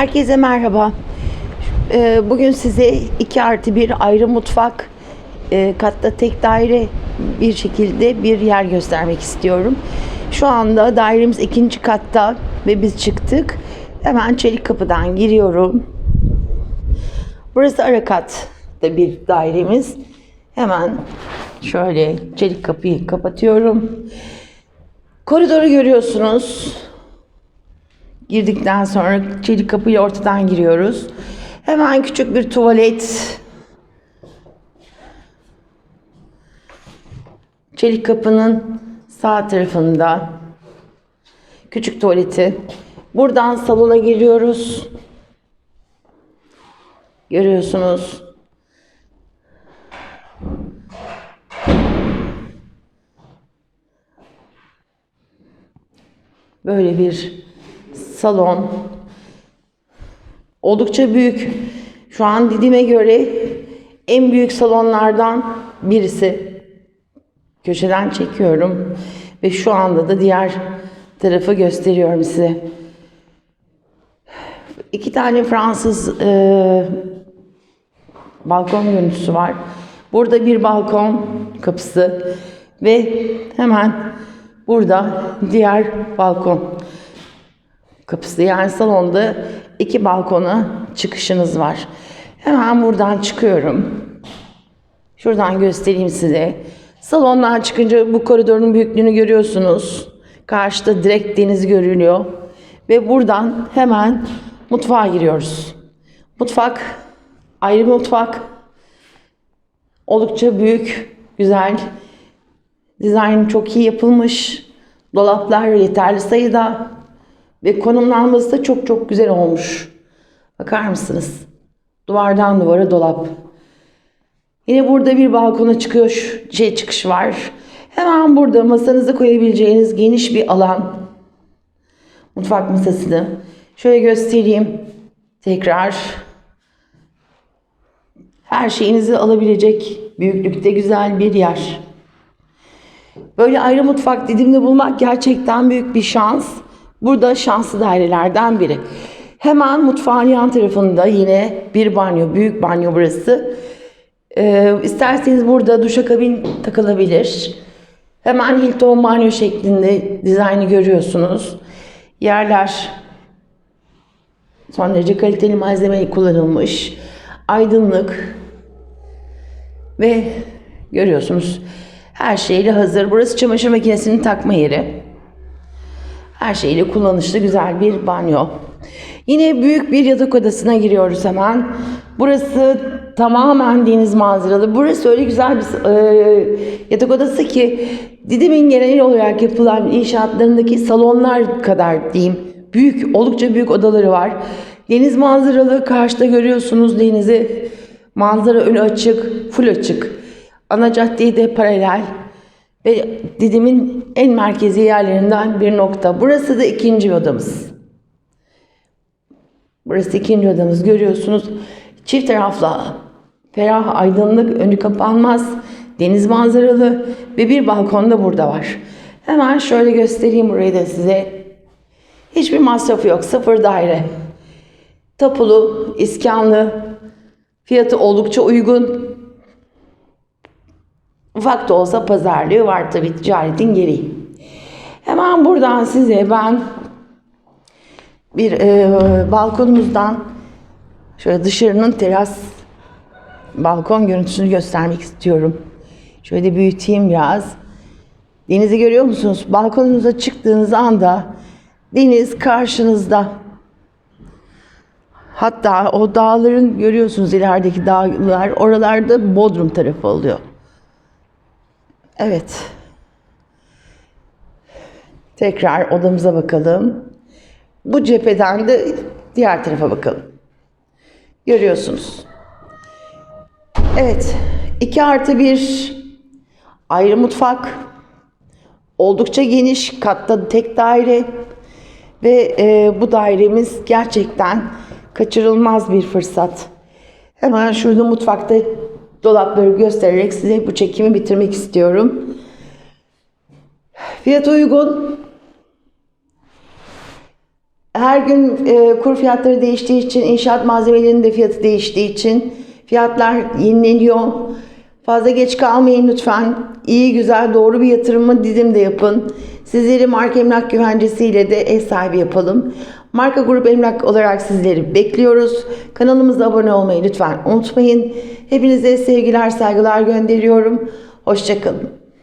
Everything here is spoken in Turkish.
Herkese merhaba. Ee, Bugün size 2 artı bir ayrı mutfak, e, katta tek daire bir şekilde bir yer göstermek istiyorum. Şu anda dairemiz ikinci katta ve biz çıktık. Hemen çelik kapıdan giriyorum. Burası ara katta bir dairemiz. Hemen şöyle çelik kapıyı kapatıyorum. Koridoru görüyorsunuz. Girdikten sonra çelik kapıyla ortadan giriyoruz. Hemen küçük bir tuvalet. Çelik kapının sağ tarafında küçük tuvaleti. Buradan salona giriyoruz. Görüyorsunuz. Böyle bir salon. Oldukça büyük. Şu an Didim'e göre en büyük salonlardan birisi. Köşeden çekiyorum ve şu anda da diğer tarafı gösteriyorum size. İki tane Fransız e, balkon görüntüsü var. Burada bir balkon kapısı ve hemen burada diğer balkon kapısı. Yani salonda iki balkona çıkışınız var. Hemen buradan çıkıyorum. Şuradan göstereyim size. Salondan çıkınca bu koridorun büyüklüğünü görüyorsunuz. Karşıda direkt deniz görülüyor. Ve buradan hemen mutfağa giriyoruz. Mutfak, ayrı bir mutfak. Oldukça büyük, güzel. Dizayn çok iyi yapılmış. Dolaplar yeterli sayıda. Ve konumlanması da çok çok güzel olmuş. Bakar mısınız? Duvardan duvara dolap. Yine burada bir balkona çıkıyor, şey çıkış var. Hemen burada masanızı koyabileceğiniz geniş bir alan. Mutfak masasını. Şöyle göstereyim. Tekrar. Her şeyinizi alabilecek büyüklükte güzel bir yer. Böyle ayrı mutfak Didim'de bulmak gerçekten büyük bir şans. Burada şanslı dairelerden biri. Hemen mutfağın yan tarafında yine bir banyo, büyük banyo burası. Ee, isterseniz burada duşakabin takılabilir. Hemen Hilton banyo şeklinde dizaynı görüyorsunuz. Yerler son derece kaliteli malzeme kullanılmış. Aydınlık ve görüyorsunuz her şeyle hazır. Burası çamaşır makinesinin takma yeri. Her şeyle kullanışlı güzel bir banyo. Yine büyük bir yatak odasına giriyoruz hemen. Burası tamamen deniz manzaralı. Burası öyle güzel bir e, yatak odası ki Didim'in genel olarak yapılan inşaatlarındaki salonlar kadar diyeyim. Büyük, oldukça büyük odaları var. Deniz manzaralı. Karşıda görüyorsunuz denizi. Manzara önü açık, full açık. Ana caddeye de paralel ve Didim'in en merkezi yerlerinden bir nokta. Burası da ikinci odamız. Burası ikinci odamız görüyorsunuz. Çift taraflı ferah aydınlık önü kapanmaz deniz manzaralı ve bir balkon da burada var. Hemen şöyle göstereyim burayı da size. Hiçbir masrafı yok. Sıfır daire. Tapulu, iskanlı. Fiyatı oldukça uygun. Ufak da olsa pazarlığı var tabii ticaretin gereği. Hemen buradan size ben bir e, balkonumuzdan şöyle dışarının teras balkon görüntüsünü göstermek istiyorum. Şöyle büyüteyim biraz. Denizi görüyor musunuz? Balkonunuza çıktığınız anda deniz karşınızda. Hatta o dağların görüyorsunuz ilerideki dağlar oralarda Bodrum tarafı oluyor. Evet. Tekrar odamıza bakalım. Bu cepheden de diğer tarafa bakalım. Görüyorsunuz. Evet. 2 artı bir ayrı mutfak. Oldukça geniş. Katta tek daire. Ve e, bu dairemiz gerçekten kaçırılmaz bir fırsat. Hemen şurada mutfakta dolapları göstererek size bu çekimi bitirmek istiyorum. Fiyat uygun. Her gün e, kur fiyatları değiştiği için, inşaat malzemelerinin de fiyatı değiştiği için fiyatlar yenileniyor. Fazla geç kalmayın lütfen. İyi, güzel, doğru bir yatırımı Didim'de yapın. Sizleri marka emlak güvencesiyle de ev sahibi yapalım. Marka Grup Emlak olarak sizleri bekliyoruz. Kanalımıza abone olmayı lütfen unutmayın. Hepinize sevgiler, saygılar gönderiyorum. Hoşçakalın.